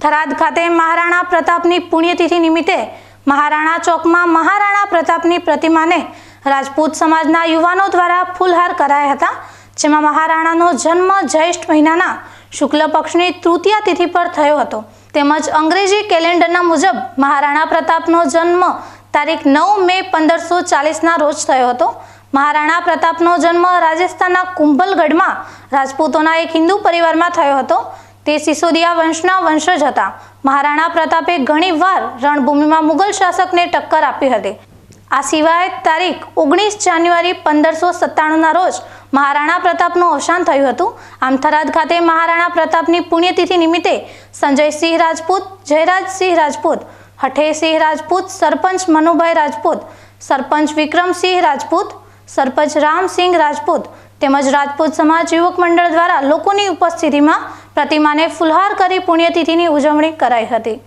થરાદ ખાતે મહારાણા પ્રતાપની પુણ્યતિથિ નિમિત્તે મહારાણા ચોકમાં મહારાણા પ્રતાપની પ્રતિમાને રાજપૂત સમાજના યુવાનો દ્વારા ફૂલહાર કરાયા હતા, જેમાં મહારાણાનો જન્મ જ્યેષ્ઠ મહિનાના શુક્લ પક્ષની તૃતીયા તિથિ પર થયો હતો. તેમજ અંગ્રેજી કેલેન્ડરના મુજબ મહારાણા પ્રતાપનો જન્મ તારીખ નવ મે પંદરસો ચાલીસના રોજ થયો હતો. મહારાણા પ્રતાપનો જન્મ રાજસ્થાનના કુંભલગઢમાં રાજપૂતોના એક હિન્દુ પરિવારમાં થયો હતો. તે સિસોદિયા વંશના વંશજ હતા. મહારાણા પ્રતાપે ઘણીવાર રણભૂમિમાં મુગલ શાસકને ટક્કર આપી હતી. આ સિવાય તારીખ ઓગણીસ જાન્યુઆરી પંદરસો સત્તાણુંના રોજ મહારાણા પ્રતાપનું અવસાન થયું હતું. આમ થરાદ ખાતે મહારાણા પ્રતાપની પુણ્યતિથિ નિમિત્તે સંજયસિંહ રાજપૂત જયરાજસિંહ રાજપૂત હઠેસિંહ રાજપૂત, સરપંચ મનુભાઈ રાજપૂત, સરપંચ વિક્રમસિંહ રાજપૂત, સરપંચ રામસિંહ રાજપૂત તેમજ રાજપૂત સમાજ યુવક મંડળ દ્વારા લોકોની ઉપસ્થિતિમાં પ્રતિમાને ફુલહાર કરી પુણ્યતિથિની ઉજવણી કરાઈ હતી.